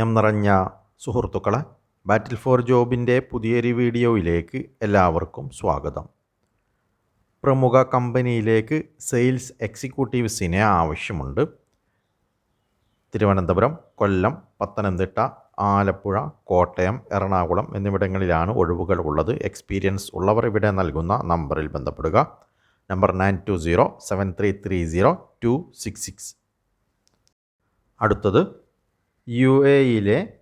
സ്നേഹം നിറഞ്ഞ സുഹൃത്തുക്കളെ ബാറ്റിൽ ഫോർ ജോബിന്റെ പുതിയൊരു വീഡിയോയിലേക്ക് എല്ലാവർക്കും സ്വാഗതം. പ്രമുഖ കമ്പനിയിലേക്ക് സെയിൽസ് എക്സിക്യൂട്ടീവ്സിനെ ആവശ്യമുണ്ട്. തിരുവനന്തപുരം കൊല്ലം പത്തനംതിട്ട ആലപ്പുഴ കോട്ടയം എറണാകുളം എന്നിവിടങ്ങളിലാണ് ഒഴിവുകൾ ഉള്ളത്. എക്സ്പീരിയൻസ് ഉള്ളവർ ഇവിടെ നൽകുന്ന നമ്പറിൽ ബന്ധപ്പെടുക. Number nine two zero seven three three zero two six six അടുത്തത് യു എയിലെ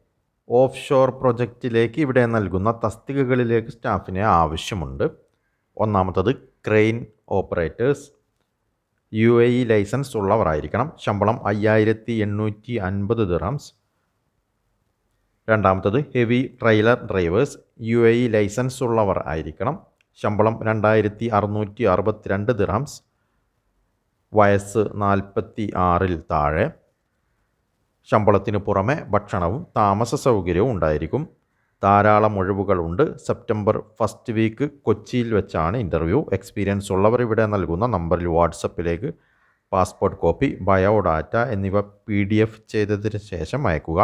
ഓഫ് ഷോർ പ്രൊജക്റ്റിലേക്ക് ഇവിടെ നൽകുന്ന തസ്തികകളിലേക്ക് സ്റ്റാഫിനെ ആവശ്യമുണ്ട്. ഒന്നാമത്തത് crane operators. U A E license ഉള്ളവരായിരിക്കണം. ശമ്പളം അയ്യായിരത്തി എണ്ണൂറ്റി അൻപത് ദിറംസ്. രണ്ടാമത്തത് heavy trailer drivers. U A E license ഉള്ളവർ ആയിരിക്കണം. ശമ്പളം രണ്ടായിരത്തി അറുന്നൂറ്റി അറുപത്തിരണ്ട് ദിറംസ്. വയസ്സ് നാൽപ്പത്തി ആറിൽ താഴെ. ശമ്പളത്തിന് പുറമെ ഭക്ഷണവും താമസ സൗകര്യവും ഉണ്ടായിരിക്കും. ധാരാളം ഒഴിവുകളുണ്ട് സെപ്റ്റംബർ ഫസ്റ്റ് വീക്ക് കൊച്ചിയിൽ വെച്ചാണ് ഇന്റർവ്യൂ എക്സ്പീരിയൻസ് ഉള്ളവർ ഇവിടെ നൽകുന്ന നമ്പറിൽ വാട്സപ്പിലേക്ക് പാസ്പോർട്ട് കോപ്പി ബയോഡാറ്റ എന്നിവ പി ഡി എഫ് ചെയ്തതിന് ശേഷം അയക്കുക.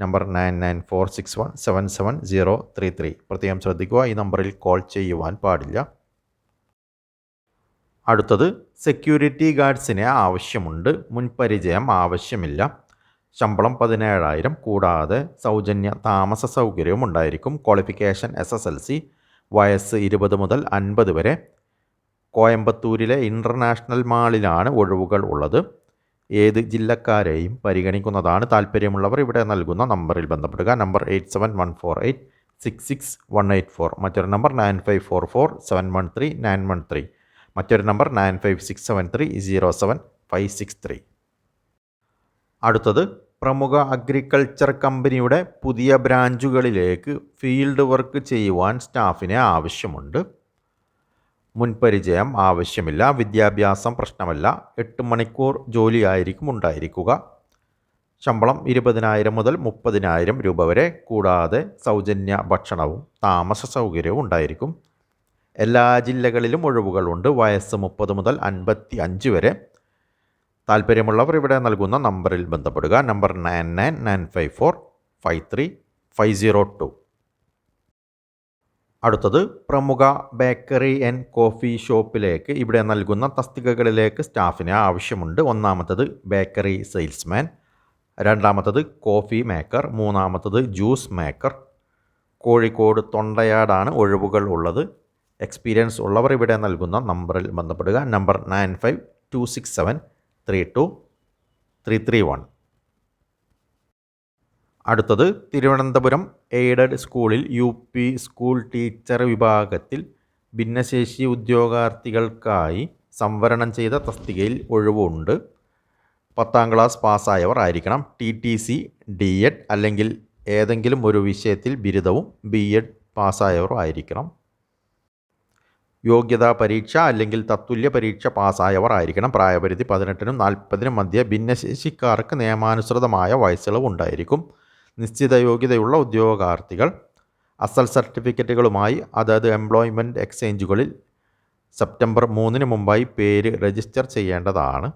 Number nine nine four six one seven seven zero three three. പ്രത്യേകം ശ്രദ്ധിക്കുക ഈ നമ്പറിൽ കോൾ ചെയ്യുവാൻ പാടില്ല. അടുത്തത് സെക്യൂരിറ്റി ഗാർഡ്സിനെ ആവശ്യമുണ്ട്. മുൻപരിചയം ആവശ്യമില്ല. ശമ്പളം പതിനേഴായിരം കൂടാതെ സൗജന്യ താമസ സൗകര്യവും ഉണ്ടായിരിക്കും. Qualification S S L C വയസ്സ് ഇരുപത് മുതൽ അൻപത് വരെ. കോയമ്പത്തൂരിലെ ഇന്റർനാഷണൽ മാളിലാണ് ഒഴിവുകൾ ഉള്ളത്. ഏത് ജില്ലക്കാരെയും പരിഗണിക്കുന്നതാണ് താല്പര്യമുള്ളവർ. ഇവിടെ നൽകുന്ന നമ്പറിൽ ബന്ധപ്പെടുക. Number eight seven one four eight six six one eight four മറ്റൊരു number nine five four four seven one three nine one three മറ്റൊരു number nine five six seven three zero seven five six three അടുത്തത് പ്രമുഖ agriculture കമ്പനിയുടെ പുതിയ ബ്രാഞ്ചുകളിലേക്ക് field work ചെയ്യുവാൻ സ്റ്റാഫിനെ ആവശ്യമുണ്ട്. മുൻപരിചയം ആവശ്യമില്ല വിദ്യാഭ്യാസം പ്രശ്നമല്ല എട്ട് മണിക്കൂർ ജോലിയായിരിക്കും ഉണ്ടായിരിക്കുക. ശമ്പളം ഇരുപതിനായിരം മുതൽ മുപ്പതിനായിരം രൂപ വരെ കൂടാതെ സൗജന്യ ഭക്ഷണവും താമസ സൗകര്യവും ഉണ്ടായിരിക്കും. എല്ലാ ജില്ലകളിലും ഒഴിവുകളുണ്ട് വയസ്സ് മുപ്പത് മുതൽ അൻപത്തി അഞ്ച് വരെ. താല്പര്യമുള്ളവർ ഇവിടെ നൽകുന്ന നമ്പറിൽ ബന്ധപ്പെടുക. Number nine nine nine five four five three five zero two. അടുത്തത് പ്രമുഖ ബേക്കറി ആൻഡ് കോഫി ഷോപ്പിലേക്ക് ഇവിടെ നൽകുന്ന തസ്തികകളിലേക്ക് സ്റ്റാഫിന് ആവശ്യമുണ്ട്. ഒന്നാമത്തത് ബേക്കറി സെയിൽസ്മാൻ രണ്ടാമത്തത് കോഫി മേക്കർ മൂന്നാമത്തത് ജ്യൂസ് മേക്കർ. കോഴിക്കോട് തൊണ്ടയാടാണ് ഒഴിവുകൾ ഉള്ളത്. എക്സ്പീരിയൻസ് ഉള്ളവർ ഇവിടെ നൽകുന്ന നമ്പറിൽ ബന്ധപ്പെടുക. Number nine five two six seven three two three three one. അടുത്തത് തിരുവനന്തപുരം എയ്ഡഡ് സ്കൂളിൽ യു പി സ്കൂൾ ടീച്ചർ വിഭാഗത്തിൽ ഭിന്നശേഷി ഉദ്യോഗാർത്ഥികൾക്കായി സംവരണം ചെയ്ത തസ്തികയിൽ ഒഴിവുണ്ട്. പത്താം ക്ലാസ് പാസ്സായവർ ആയിരിക്കണം. T T C D Ed അല്ലെങ്കിൽ ഏതെങ്കിലും ഒരു വിഷയത്തിൽ ബിരുദവും ബി എഡ് പാസ്സായവരും ആയിരിക്കണം. യോഗ്യതാ പരീക്ഷ അല്ലെങ്കിൽ തത്തുല്യ പരീക്ഷ പാസ്സായവർ ആയിരിക്കണം. പ്രായപരിധി പതിനെട്ടിനും നാൽപ്പതിനും മധ്യ ഭിന്നശേഷിക്കാർക്ക് നിയമാനുസൃതമായ വയസ്സിളവ് ഉണ്ടായിരിക്കും. നിശ്ചിത യോഗ്യതയുള്ള ഉദ്യോഗാർത്ഥികൾ അസൽ സർട്ടിഫിക്കറ്റുകളുമായി അതായത് എംപ്ലോയ്മെന്റ് എക്സ്ചേഞ്ചുകളിൽ സെപ്റ്റംബർ മൂന്നിന് മുമ്പായി പേര് രജിസ്റ്റർ ചെയ്യേണ്ടതാണ്.